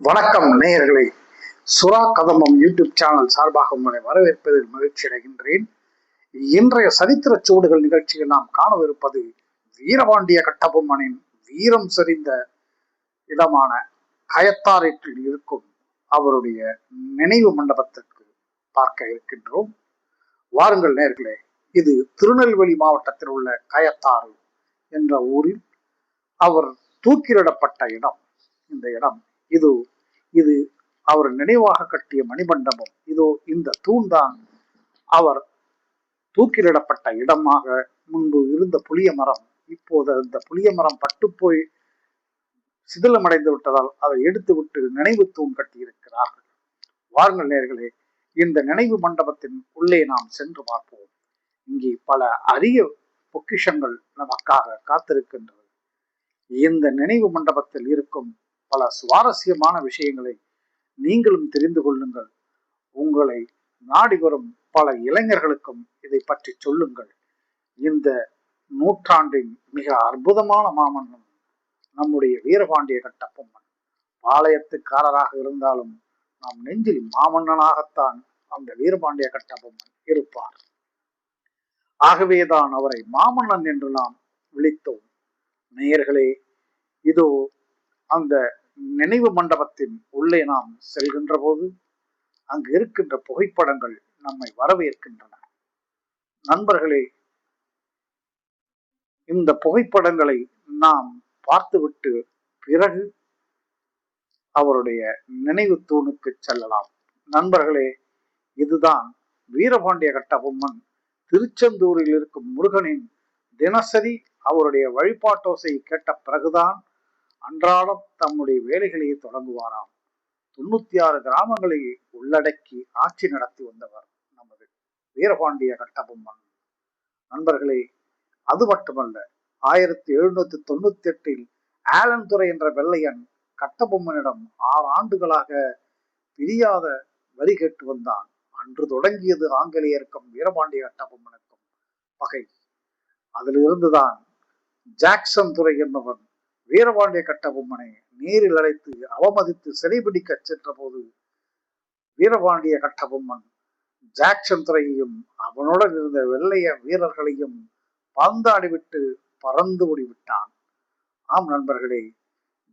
வணக்கம் நேயர்களே. சுறா கதம்பம் யூடியூப் சேனல் சார்பாக உங்களை வரவேற்பதில் மகிழ்ச்சி அடைகின்றேன். இன்றைய சரித்திர சூடுகள் நிகழ்ச்சியில் நாம் காணவிருப்பது வீரபாண்டிய கட்டபொம்மனின் வீரம் செறிந்த இடமான கயத்தாரில் இருக்கும் அவருடைய நினைவு மண்டபத்திற்கு பார்க்க இருக்கின்றோம். வாருங்கள் நேர்களே இது திருநெல்வேலி மாவட்டத்தில் உள்ள கயத்தாறு என்ற ஊரில் அவர் தூக்கிலிடப்பட்ட இடம். இந்த இடம் இது இது அவர் நினைவாக கட்டிய மணிமண்டபம். இதோ இந்த தூண்தான் அவர் தூக்கிலிடப்பட்ட இடமாக முன்பு இருந்த புளிய மரம். இப்போது அந்த புளிய மரம் பட்டுப்போய் சிதிலமடைந்து விட்டதால் அதை எடுத்துவிட்டு நினைவு தூண் கட்டியிருக்கிறார்கள். வாருங்கள் நேர்களே இந்த நினைவு மண்டபத்தின் உள்ளே நாம் சென்று பார்ப்போம். இங்கே பல அரிய பொக்கிஷங்கள் நமக்காக காத்திருக்கின்றது இந்த நினைவு மண்டபத்தில் இருக்கும் பல சுவாரஸ்யமான விஷயங்களை நீங்களும் தெரிந்து கொள்ளுங்கள். உங்களை நாடி வரும் பல இளைஞர்களுக்கும் இதை பற்றி சொல்லுங்கள். இந்த நூற்றாண்டின் மிக அற்புதமான மாமன்னன் நம்முடைய வீரபாண்டிய கட்டபொம்மன் பாளையத்துக்காரராக இருந்தாலும் நாம் நெஞ்சில் மாமன்னனாகத்தான் அந்த வீரபாண்டிய கட்டபொம்மன் இருப்பார். ஆகவேதான் அவரை மாமன்னன் என்று நாம் விழித்தோம் நேயர்களே இதோ அந்த நினைவு மண்டபத்தின் உள்ளே நாம் செல்கின்ற போது அங்கு இருக்கின்ற புகைப்படங்கள் நம்மை வரவேற்கின்றன. நண்பர்களே இந்த புகைப்படங்களை நாம் பார்த்துவிட்டு பிறகு அவருடைய நினைவு தூணுக்கு செல்லலாம். நண்பர்களே இதுதான் வீரபாண்டிய கட்டபொம்மன் திருச்செந்தூரில் இருக்கும் முருகனின் தினசரி அவருடைய வழிபாட்டோசை கேட்ட பிறகுதான் அன்றாடம் தம்முடைய வேலைகளையே தொடங்குவாராம். தொண்ணூத்தி ஆறு கிராமங்களை உள்ளடக்கி ஆட்சி நடத்தி வந்தவர் நமது வீரபாண்டிய கட்டபொம்மன். நண்பர்களே அது மட்டுமல்ல ஆயிரத்தி எழுநூத்தி தொண்ணூத்தி எட்டில் ஆலன் துறை என்ற வெள்ளையன் கட்டபொம்மனிடம் ஆறு ஆண்டுகளாக பிரியாத வரி கேட்டு வந்தான். அன்று தொடங்கியது ஆங்கிலேயருக்கும் வீரபாண்டிய கட்டபொம்மனுக்கும் பகை. அதிலிருந்துதான் ஜாக்சன் துறை என்பவன் வீரபாண்டிய கட்டபொம்மனை நீரில் அழைத்து அவமதித்து சிறைபிடிக்க சென்ற போது வீரபாண்டிய கட்டபொம்மன் ஜாக்சன் துறையையும் அவனுடன் இருந்த வெள்ளைய வீரர்களையும் பந்தாடிவிட்டு பறந்து ஓடிவிட்டான். ஆம் நண்பர்களே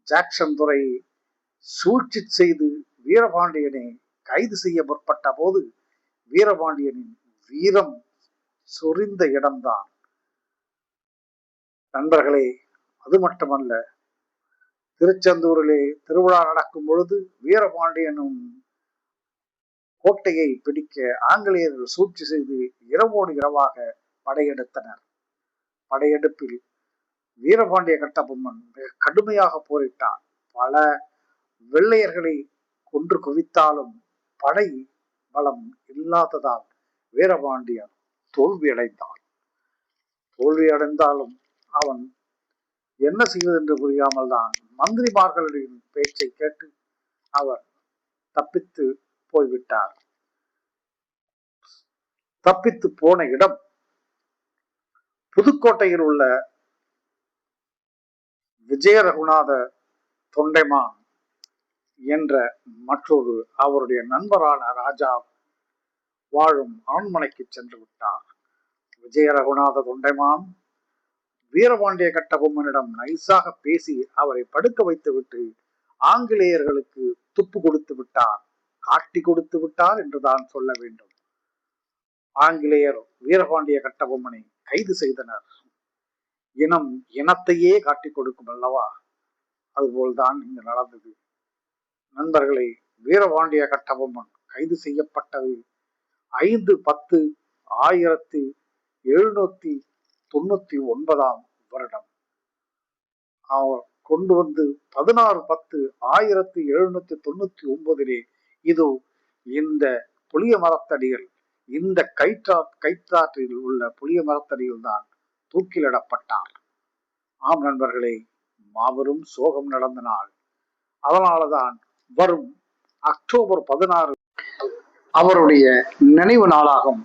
ஜாக்சன் துறை சூழ்ச்சி செய்து வீரபாண்டியனை கைது செய்ய முற்பட்ட போது வீரபாண்டியனின் வீரம் சொரிந்த இடம்தான். நண்பர்களே அது மட்டுமல்ல திருச்செந்தூரிலே திருவிழா நடக்கும் பொழுது வீரபாண்டியனும் கோட்டையை பிடிக்க ஆங்கிலேயர்கள் சூழ்ச்சி செய்து இரவோடு இரவாக படையெடுத்தனர். படையெடுப்பில் வீரபாண்டிய கட்டபொம்மன் மிக கடுமையாக போரிட்டார் பல வெள்ளையர்களை கொன்று குவித்தாலும் படை பலம் இல்லாததால் வீரபாண்டியன் தோல்வியடைந்தான். தோல்வியடைந்தாலும் அவன் என்ன செய்வது என்று புரியாமல் தான் மந்திரிமார்களின் பேச்சை கேட்டு அவர் தப்பித்து போய்விட்டார். தப்பித்து போன இடம் புதுக்கோட்டையில் உள்ள விஜய ரகுநாத தொண்டைமான் என்ற மற்றொரு அவருடைய நண்பரான ராஜா வாழும் அரண்மனைக்கு சென்று விட்டார். விஜய ரகுநாத தொண்டைமான் வீரபாண்டிய கட்டபொம்மனிடம் நைஸாக பேசி அவரை படுக்க வைத்துவிட்டு ஆங்கிலேயர்களுக்கு துப்பு கொடுத்து விட்டார். காட்டி கொடுத்து விட்டார் என்றுதான் சொல்ல வேண்டும். ஆங்கிலேயர் வீரபாண்டிய கட்டபொம்மனை கைது செய்தனர். இனம் இனத்தையே காட்டி கொடுக்கும் அல்லவா? அதுபோல்தான் இங்கு நடந்தது. நண்பர்களை வீரபாண்டிய கட்டபொம்மன் கைது செய்யப்பட்டது ஐந்து பத்து ஆயிரத்தி எழுநூத்தி தொண்ணூத்தி ஒன்பதாம் வருடம். அவர் கொண்டு வந்து பதினாறு பத்து ஆயிரத்தி எழுநூத்தி தொண்ணூத்தி ஒன்பதிலே இது இந்த புளிய மரத்தடிகள் இந்த கைற்றா கைத்தாற்றில் உள்ள புளிய மரத்தடியில் தான் தூக்கிலிடப்பட்டார். ஆம் நண்பர்களே மாபெரும் சோகம் நடந்த நாள். அதனாலதான் வரும் அக்டோபர் பதினாறு அவருடைய நினைவு நாளாகும்.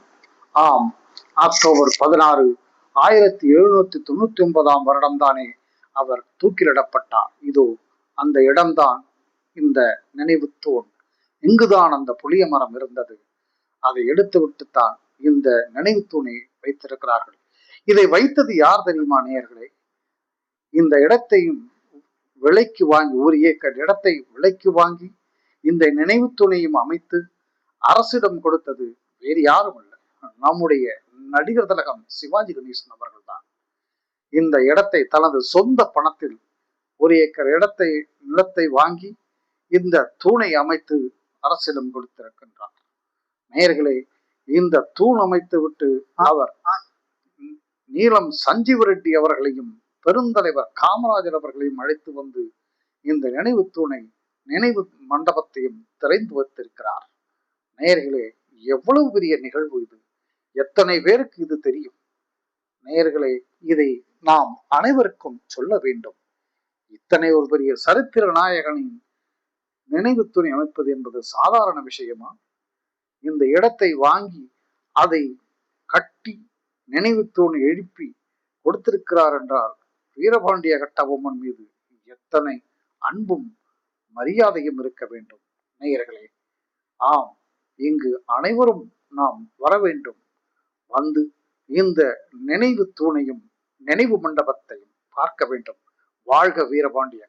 ஆம் அக்டோபர் பதினாறு ஆயிரத்தி எழுநூத்தி தொண்ணூத்தி ஒன்பதாம் வருடம் தானே அவர் தூக்கிலிடப்பட்டார். இதோ அந்த இடம்தான் இந்த நினைவு தூண் இங்குதான் அந்த புளிய மரம் இருந்தது? அதை எடுத்துவிட்டுத்தான் இந்த நினைவு தூணை வைத்திருக்கிறார்கள். இதை வைத்தது யார் தெரியுமா நேயர்களே? இந்த இடத்தையும் விலைக்கு வாங்கி ஒரு ஏக்கர் இடத்தை விலைக்கு வாங்கி இந்த நினைவு துணையும் அமைத்து அரசிடம் கொடுத்தது வேறு யாரும் இல்லை. நம்முடைய நடிகர் திலகம் சிவாஜி கணேசன் அவர்கள் தான் இந்த இடத்தை தனது சொந்த பணத்தில் ஒரு ஏக்கர் இடத்தை நிலத்தை வாங்கி இந்த தூணை அமைத்து அரசிடம் கொடுத்திருக்கின்றார். நேயர்களே இந்த தூண் அமைத்து விட்டு அவர் நீலம் சஞ்சீவ ரெட்டி அவர்களையும் பெருந்தலைவர் காமராஜர் அவர்களையும் அழைத்து வந்து இந்த நினைவு தூணை நினைவு மண்டபத்தையும் திறந்து வைத்திருக்கிறார். நேயர்களே எவ்வளவு பெரிய நிகழ்வு இது. எத்தனை பேருக்கு இது தெரியும்? நேயர்களை இதை நாம் அனைவருக்கும் சொல்ல வேண்டும். இத்தனை ஒரு பெரிய சரித்திர நாயகனின் நினைவு துணி அமைப்பது என்பது சாதாரண விஷயமா? இந்த இடத்தை வாங்கி அதை கட்டி நினைவு தூண் எழுப்பி கொடுத்திருக்கிறார் என்றால் வீரபாண்டிய கட்டபொம்மன் மீது எத்தனை அன்பும் மரியாதையும் இருக்க வேண்டும்? நேயர்களே ஆம் இங்கு அனைவரும் நாம் வர வேண்டும். வந்து இந்த நினைவு தூணையும் நினைவு மண்டபத்தையும் பார்க்க வேண்டும். வாழ்க வீரபாண்டிய